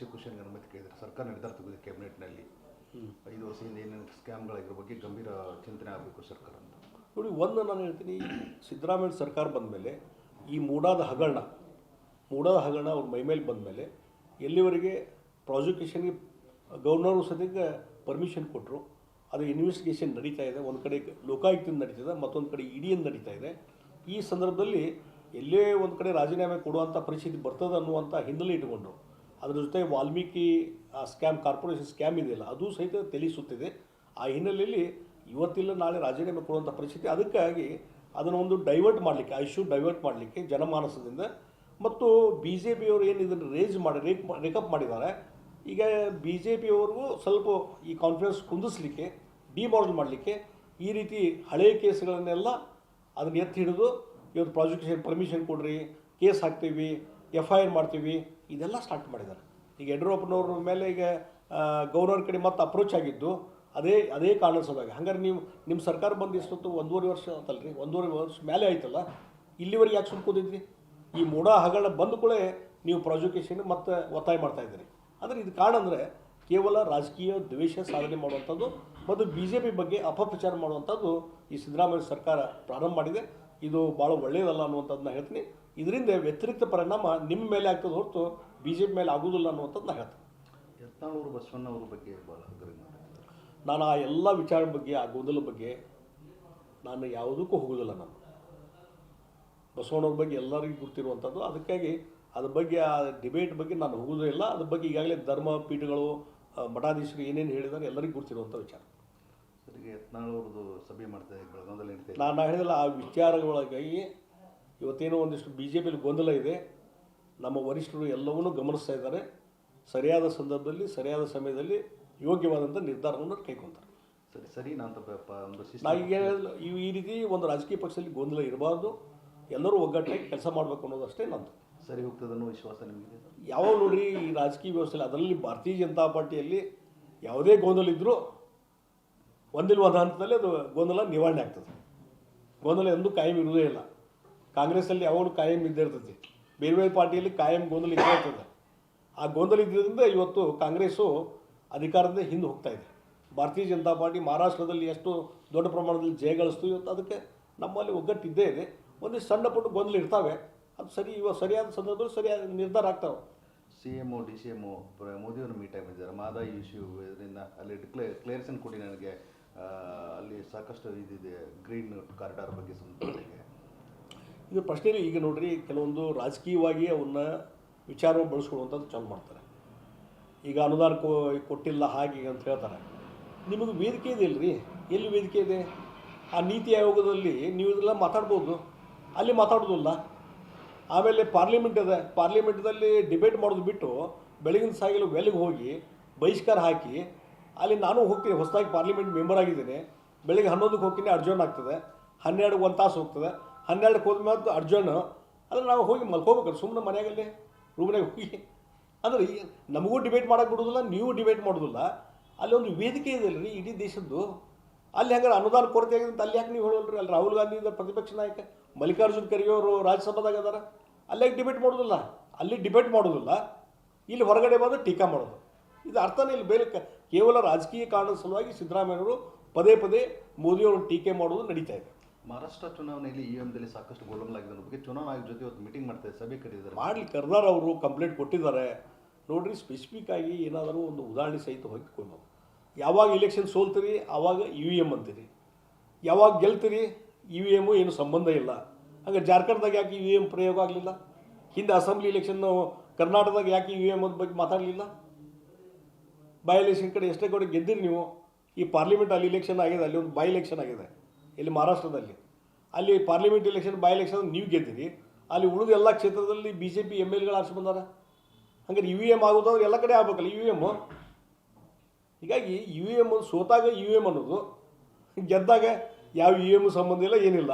ಪ್ರಾಸಿಕ್ಯೂಷನ್ಗೆ ಅನುಮತಿ ಕೇಳಿದ್ರೆ ಸರ್ಕಾರ ನಿರ್ಧಾರ ತೆಗೆದಿದೆ ಕ್ಯಾಬಿನೆಟ್ನಲ್ಲಿ. ಐದು ವರ್ಷದಿಂದ ಏನೇನು ಸ್ಕ್ಯಾಮ್ಗಳಾಗಿರೋ ಬಗ್ಗೆ ಗಂಭೀರ ಚಿಂತನೆ ಆಗಬೇಕು ಸರ್ಕಾರ ಅಂತ. ನೋಡಿ ಒಂದು ನಾನು ಹೇಳ್ತೀನಿ ಸಿದ್ದರಾಮಯ್ಯ ಸರ್ಕಾರ ಬಂದ ಮೇಲೆ ಈ ಮೂಡಾದ ಹಗರಣ ಮೂಡಾದ ಹಗರಣ ಅವ್ರ ಮೈಮೇಲೆ ಬಂದ ಮೇಲೆ ಎಲ್ಲಿವರೆಗೆ ಪ್ರಾಸಿಕ್ಯೂಷನ್ಗೆ ಗವರ್ನರು ಸದ್ಯಕ್ಕೆ ಪರ್ಮಿಷನ್ ಕೊಟ್ಟರು ಅದು ಇನ್ವೆಸ್ಟಿಗೇಷನ್ ನಡೀತಾ ಇದೆ ಒಂದು ಕಡೆ ಲೋಕಾಯುಕ್ತದಿಂದ ನಡೀತಿದೆ ಮತ್ತೊಂದು ಕಡೆ ಇಡಿಯಿಂದ ನಡೀತಾ ಇದೆ. ಈ ಸಂದರ್ಭದಲ್ಲಿ ಎಲ್ಲೇ ಒಂದು ಕಡೆ ರಾಜೀನಾಮೆ ಕೊಡುವಂಥ ಪರಿಸ್ಥಿತಿ ಬರ್ತದೆ ಅನ್ನುವಂಥ ಹಿನ್ನೆಲೆ ಇಟ್ಟುಕೊಂಡು ಅದ್ರ ಜೊತೆ ವಾಲ್ಮೀಕಿ ಸ್ಕ್ಯಾಮ್ ಕಾರ್ಪೊರೇಷನ್ ಸ್ಕ್ಯಾಮ್ ಇದೆಯಲ್ಲ, ಅದು ಸಹಿತ ತಿಳಿಸುತ್ತಿದೆ ಆ ಹಿನ್ನೆಲೆಯಲ್ಲಿ ಇವತ್ತಿಲ್ಲ, ನಾಳೆ ರಾಜೀನಾಮೆ ಕೊಡುವಂಥ ಪರಿಸ್ಥಿತಿ. ಅದಕ್ಕಾಗಿ ಅದನ್ನು ಒಂದು ಡೈವರ್ಟ್ ಮಾಡಲಿಕ್ಕೆ, ಆ ಇಶ್ಯೂ ಡೈವರ್ಟ್ ಮಾಡಲಿಕ್ಕೆ ಜನಮಾನಸದಿಂದ ಮತ್ತು ಬಿ ಜೆ ಪಿಯವರು ಏನು ಇದನ್ನು ರೇಜ್ ಮಾಡಿ ರೇಕ್ ರೇಕಪ್ ಮಾಡಿದ್ದಾರೆ. ಈಗ ಬಿ ಜೆ ಪಿಯವ್ರಿಗೂ ಸ್ವಲ್ಪ ಈ ಕಾನ್ಫಿಡೆನ್ಸ್ ಕುಂದಿಸ್ಲಿಕ್ಕೆ ಡಿಮಾರಲ್ ಮಾಡಲಿಕ್ಕೆ ಈ ರೀತಿ ಹಳೆಯ ಕೇಸ್ಗಳನ್ನೆಲ್ಲ ಅದನ್ನ ಎತ್ತಿ ಹಿಡಿದು ಇವತ್ತು ಪ್ರಾಸಿಕ್ಯೂಷನ್ ಪರ್ಮಿಷನ್ ಕೊಡ್ರಿ, ಕೇಸ್ ಹಾಕ್ತೀವಿ ಎಫ್ ಐ ಆರ್ ಮಾಡ್ತೀವಿ ಇದೆಲ್ಲ ಸ್ಟಾರ್ಟ್ ಮಾಡಿದ್ದಾರೆ. ಈಗ ಯಡಿಯೂರಪ್ಪನವ್ರ ಮೇಲೆ ಈಗ ಗೌರ್ನರ್ ಕಡೆ ಮತ್ತೆ ಅಪ್ರೋಚ್ ಆಗಿದ್ದು, ಅದೇ ಅದೇ ಕಾರಣ ಸಲುವಾಗಿ ಹಂಗಾರೆ ನೀವು ನಿಮ್ಮ ಸರ್ಕಾರ ಬಂದು ಎಷ್ಟೊತ್ತು ಒಂದೂವರೆ ವರ್ಷ ಅಂತಲ್ರಿ, ಒಂದೂವರೆ ವರ್ಷ ಮೇಲೆ ಆಯ್ತಲ್ಲ, ಇಲ್ಲಿವರೆಗೆ ಯಾಕೆ ಸುಮ್ಕೋದಿದ್ರಿ ಈ ಮೂಡ ಹಗರಣ ಬಂದ ಕೂಡ ನೀವು ಪ್ರಾಜುಕೇಷನ್ ಮತ್ತೆ ಒತ್ತಾಯ ಮಾಡ್ತಾ ಇದ್ದೀರಿ. ಆದರೆ ಇದು ಕಾರಣ ಅಂದರೆ, ಕೇವಲ ರಾಜಕೀಯ ದ್ವೇಷ ಸಾಧನೆ ಮಾಡುವಂಥದ್ದು, ಮತ್ತು ಬಿ ಜೆ ಪಿ ಬಗ್ಗೆ ಅಪಪ್ರಚಾರ ಮಾಡುವಂಥದ್ದು ಈ ಸಿದ್ದರಾಮಯ್ಯ ಸರ್ಕಾರ ಪ್ರಾರಂಭ ಮಾಡಿದೆ. ಇದು ಭಾಳ ಒಳ್ಳೆಯದಲ್ಲ ಅನ್ನುವಂಥದ್ದನ್ನ ಹೇಳ್ತೀನಿ. ಇದರಿಂದ ವ್ಯತಿರಿಕ್ತ ಪರಿಣಾಮ ನಿಮ್ಮ ಮೇಲೆ ಆಗ್ತದೆ ಹೊರತು ಬಿ ಜೆ ಪಿ ಮೇಲೆ ಆಗೋದಿಲ್ಲ ಅನ್ನುವಂಥದ್ದು ಹೇಳ್ತೀನಿ. ಯತ್ನಾಳೂರು ಬಸವಣ್ಣವ್ರ ಬಗ್ಗೆ ಭಾಳ ನಾನು ಆ ಎಲ್ಲ ವಿಚಾರ ಬಗ್ಗೆ ಆ ಗೊಂದಲ ಬಗ್ಗೆ ನಾನು ಯಾವುದಕ್ಕೂ ಹೋಗೋದಿಲ್ಲ ನಾನು. ಬಸವಣ್ಣವ್ರ ಬಗ್ಗೆ ಎಲ್ಲರಿಗೂ ಗೊತ್ತಿರುವಂಥದ್ದು. ಅದಕ್ಕಾಗಿ ಅದ್ರ ಬಗ್ಗೆ ಆ ಡಿಬೇಟ್ ಬಗ್ಗೆ ನಾನು ಹೋಗೋದೇ ಇಲ್ಲ. ಅದ್ರ ಬಗ್ಗೆ ಈಗಾಗಲೇ ಧರ್ಮ ಪೀಠಗಳು ಮಠಾಧೀಶರು ಏನೇನು ಹೇಳಿದ್ದಾರೆ ಎಲ್ಲರಿಗೂ ಗೊತ್ತಿರುವಂಥ ವಿಚಾರ. ಯತ್ನಾಳವ್ರದ್ದು ಸಭೆ ಮಾಡ್ತಾ ನಾನು ಹೇಳಿದಲ್ಲ ಆ ವಿಚಾರಗಳಾಗಿ ಇವತ್ತೇನೋ ಒಂದಿಷ್ಟು ಬಿ ಜೆ ಪಿಲಿ ಗೊಂದಲ ಇದೆ. ನಮ್ಮ ವರಿಷ್ಠರು ಎಲ್ಲವನ್ನೂ ಗಮನಿಸ್ತಾ ಇದ್ದಾರೆ. ಸರಿಯಾದ ಸಂದರ್ಭದಲ್ಲಿ ಸರಿಯಾದ ಸಮಯದಲ್ಲಿ ಯೋಗ್ಯವಾದಂಥ ನಿರ್ಧಾರವನ್ನು ಕೈಗೊಳ್ತಾರೆ ಸರಿ ಸರಿ ಈಗ ಈ ಈ ರೀತಿ ಒಂದು ರಾಜಕೀಯ ಪಕ್ಷದಲ್ಲಿ ಗೊಂದಲ ಇರಬಾರ್ದು. ಎಲ್ಲರೂ ಒಗ್ಗಟ್ಟಾಗಿ ಕೆಲಸ ಮಾಡಬೇಕು ಅನ್ನೋದಷ್ಟೇ ನಂದು. ಸರಿ ಹೋಗ್ತದೆ ಅನ್ನೋ ವಿಶ್ವಾಸ ನಿಮಗೆ ಯಾವಾಗ ನೋಡ್ರಿ ಈ ರಾಜಕೀಯ ವ್ಯವಸ್ಥೆಯಲ್ಲಿ ಅದರಲ್ಲಿ ಭಾರತೀಯ ಜನತಾ ಪಾರ್ಟಿಯಲ್ಲಿ ಯಾವುದೇ ಗೊಂದಲ ಇದ್ದರೂ ಒಂದಿಲ್ಲ ಒಂದು ಹಂತದಲ್ಲಿ ಅದು ಗೊಂದಲ ನಿವಾರಣೆ ಆಗ್ತದೆ. ಗೊಂದಲ ಎಂದೂ ಕಾಯಂ ಇರುವುದೇ ಇಲ್ಲ. ಕಾಂಗ್ರೆಸ್ಸಲ್ಲಿ ಯಾವಾಗಲೂ ಕಾಯಂ ಇದ್ದೇ ಇರ್ತೈತಿ ಬೇರೆ ಬೇರೆ ಪಾರ್ಟಿಯಲ್ಲಿ ಕಾಯಂ ಗೊಂದಲ ಇದ್ದೇ ಆ ಗೊಂದಲ ಇದ್ದರಿಂದ ಇವತ್ತು ಕಾಂಗ್ರೆಸ್ಸು ಅಧಿಕಾರದಿಂದ ಹಿಂದೆ ಹೋಗ್ತಾ ಇದೆ. ಭಾರತೀಯ ಜನತಾ ಪಾರ್ಟಿ ಮಹಾರಾಷ್ಟ್ರದಲ್ಲಿ ಎಷ್ಟು ದೊಡ್ಡ ಪ್ರಮಾಣದಲ್ಲಿ ಜಯ ಗಳಿಸ್ತು ಇವತ್ತು ಅದಕ್ಕೆ ನಮ್ಮಲ್ಲಿ ಒಗ್ಗಟ್ಟು ಇದ್ದೇ ಇದೆ. ಒಂದಿಷ್ಟು ಸಣ್ಣ ಪುಟ್ಟ ಗೊಂದಲ ಇರ್ತಾವೆ. ಅದು ಸರಿ, ಇವಾಗ ಸರಿಯಾದ ಸಂದರ್ಭದಲ್ಲಿ ಸರಿಯಾದ ನಿರ್ಧಾರ ಆಗ್ತಾವೆ. C M D C M ಮೋದಿಯವರು ಮೀಟ್ ಆಗಿದ್ದಾರೆ. ಮಾದಾಯಿ ಇಶ್ಯೂ ಇದರಿಂದ ಅಲ್ಲಿ ಡಿಕ್ಲೇ ಕೊಡಿ ನನಗೆ. ಅಲ್ಲಿ ಸಾಕಷ್ಟು ಇದಿದೆ, ಗ್ರೀನ್ ಕಾರಿಡಾರ್ ಬಗ್ಗೆ ಸಂಬಂಧಪಟ್ಟಿಗೆ ಇದು ಪ್ರಶ್ನೆಯಲ್ಲಿ ಈಗ ನೋಡ್ರಿ, ಕೆಲವೊಂದು ರಾಜಕೀಯವಾಗಿ ಅವನ್ನ ವಿಚಾರ ಬಳಸ್ಕೊಳ್ಳುವಂಥದ್ದು ಚಾಲು ಮಾಡ್ತಾರೆ. ಈಗ ಅನುದಾನ ಕೊಟ್ಟಿಲ್ಲ ಹಾಗೆ ಹೀಗೆ ಅಂತ ಹೇಳ್ತಾರೆ. ನಿಮಗೆ ವೇದಿಕೆ ಇದೆ ಇಲ್ಲರಿ ಎಲ್ಲಿ ವೇದಿಕೆ ಇದೆ? ಆ ನೀತಿ ಆಯೋಗದಲ್ಲಿ ನೀವು ಇದೆಲ್ಲ ಮಾತಾಡ್ಬೋದು. ಅಲ್ಲಿ ಮಾತಾಡೋದಿಲ್ಲ ಆಮೇಲೆ ಪಾರ್ಲಿಮೆಂಟ್ ಇದೆ. ಪಾರ್ಲಿಮೆಂಟ್ದಲ್ಲಿ ಡಿಬೇಟ್ ಮಾಡೋದು ಬಿಟ್ಟು ಬೆಳಗಿನ ಸಾಗಿಲು ವೆಲ್ಗೆ ಹೋಗಿ ಬಹಿಷ್ಕಾರ ಹಾಕಿ ಅಲ್ಲಿ ನಾನು ಹೋಗ್ತೀನಿ, ಹೊಸದಾಗಿ ಪಾರ್ಲಿಮೆಂಟ್ ಮೆಂಬರ್ ಆಗಿದ್ದೀನಿ. ಬೆಳಿಗ್ಗೆ ಹನ್ನೊಂದಕ್ಕೆ ಹೋಗ್ತೀನಿ, ಅರ್ಜುನ್ ಆಗ್ತದೆ. ಹನ್ನೆರಡು ಒಂದು ತಾಸು ಹೋಗ್ತದೆ. ಹನ್ನೆರಡಕ್ಕೆ ಹೋದ್ಮೇಲೆ ಅರ್ಜುನ್ ಅದನ್ನು ನಾವು ಹೋಗಿ ಮಲ್ಕೋಬೇಕು ಸುಮ್ಮನೆ ಮನೆಯಾಗಲ್ಲಿ ರೂಮ್ನಾಗ ಹೋಗಿ. ಅಂದ್ರೆ ಈ ನಮಗೂ ಡಿಬೇಟ್ ಮಾಡೋಕೆ ಬಿಡೋದಿಲ್ಲ, ನೀವು ಡಿಬೇಟ್ ಮಾಡೋದಿಲ್ಲ. ಅಲ್ಲಿ ಒಂದು ವೇದಿಕೆ ಇದೆ ಅಲ್ರಿ, ಇಡೀ ದೇಶದ್ದು. ಅಲ್ಲಿ ಹಂಗಾರೆ ಅನುದಾನ ಕೊರತೆ ಆಗಿದೆ ಅಂತ ಅಲ್ಲಿ ಯಾಕೆ ನೀವು ಹೇಳೋಲ್ರಿ? ಅಲ್ಲಿ ರಾಹುಲ್ ಗಾಂಧಿ ಇದ್ದಾರೆ ಪ್ರತಿಪಕ್ಷ ನಾಯಕ, ಮಲ್ಲಿಕಾರ್ಜುನ್ ಖರ್ಗೆ ರಾಜ್ಯಸಭಾದಾಗ ಅದಾರ ಅಲ್ಲಿ ಯಾಕೆ ಡಿಬೇಟ್ ಮಾಡೋದಿಲ್ಲ? ಅಲ್ಲಿ ಡಿಬೇಟ್ ಮಾಡೋದಿಲ್ಲ. ಇಲ್ಲಿ ಹೊರಗಡೆ ಬಂದು ಟೀಕಾ ಮಾಡೋದು. ಇದು ಅರ್ಥನೇ ಇಲ್ಲಿ. ಬೇರೆ ಕೇವಲ ರಾಜಕೀಯ ಕಾರಣದ ಸಲುವಾಗಿ ಸಿದ್ದರಾಮಯ್ಯವರು ಪದೇ ಪದೇ ಮೋದಿಯವರು ಟೀಕೆ ಮಾಡೋದು ನಡೀತಾ ಇದೆ. ಮಹಾರಾಷ್ಟ್ರ ಚುನಾವಣೆಯಲ್ಲಿ ಇ ಎಮ್ದಲ್ಲಿ ಸಾಕಷ್ಟು ಗೋಲಮಾಲಾಗಿದೆ ಅನ್ನೋ ಬಗ್ಗೆ ಚುನಾವಣಾ ಆಯೋಗ ಜೊತೆ ಇವತ್ತು ಮೀಟಿಂಗ್ ಮಾಡ್ತಾರೆ, ಸಭೆ ಕರೆದಿದ್ದಾರೆ. ಮಾಡಲಿ, ಕರ್ನಾರ್ ಅವರು ಕಂಪ್ಲೇಂಟ್ ಕೊಟ್ಟಿದ್ದಾರೆ. ನೋಡ್ರಿ ಸ್ಪೆಸಿಫಿಕ್ ಆಗಿ ಏನಾದರೂ ಒಂದು ಉದಾಹರಣೆ ಸಹಿತ ಹೊಯ್ಕೊಂಡು ಯಾವಾಗ ಇಲೆಕ್ಷನ್ ಸೋಲ್ತೀರಿ ಆವಾಗ ವಿ ಎಂ ಅಂತೀರಿ. ಯಾವಾಗ ಗೆಲ್ತೀರಿ ವಿ ಎಮ್ಮು ಏನು ಸಂಬಂಧ ಇಲ್ಲ. ಹಂಗೆ ಜಾರ್ಖಂಡ್ದಾಗ ಯಾಕೆ ಇ ವಿ ಎಂ ಪ್ರಯೋಗ ಆಗಲಿಲ್ಲ? ಹಿಂದೆ ಅಸೆಂಬ್ಲಿ ಇಲೆಕ್ಷನ್ನು ಕರ್ನಾಟಕದಾಗ ಯಾಕೆ ಇ ವಿ ಎಂ ಬಗ್ಗೆ ಮಾತಾಡಲಿಲ್ಲ? ಬೈ ಎಲೆಕ್ಷನ್ ಕಡೆ ಎಷ್ಟೇ ಕಡೆ ಗೆದ್ದಿರಿ ನೀವು? ಈ ಪಾರ್ಲಿಮೆಂಟ್ ಅಲ್ಲಿ ಇಲೆಕ್ಷನ್ ಆಗಿದೆ, ಅಲ್ಲಿ ಒಂದು ಬೈ ಎಲೆಕ್ಷನ್ ಆಗಿದೆ. ಇಲ್ಲಿ ಮಹಾರಾಷ್ಟ್ರದಲ್ಲಿ. ಅಲ್ಲಿ ಪಾರ್ಲಿಮೆಂಟ್ ಇಲೆಕ್ಷನ್ ಬೈ ಎಲೆಕ್ಷನ್ ನೀವು ಗೆದ್ದಿರಿ. ಅಲ್ಲಿ ಉಳಿದ ಎಲ್ಲ ಕ್ಷೇತ್ರದಲ್ಲಿ ಬಿ ಜೆ ಪಿ ಎಂ ಎಲ್ಗಳು ಆರಿಸಿ ಬಂದಾರ. ಹಂಗಾರೆ ಯು ಎಂ ಆಗೋದು? ಎಲ್ಲ ಕಡೆ ಆಗ್ಬೇಕಲ್ಲ ಯು ಎಂ ಹೀಗಾಗಿ ಯು ಎಂ ಸೋತಾಗ ಯು ಎಂ ಅನ್ನೋದು. ಗೆದ್ದಾಗ ಯಾವ ಯು ಎಂ ಸಂಬಂಧ ಇಲ್ಲ, ಏನಿಲ್ಲ.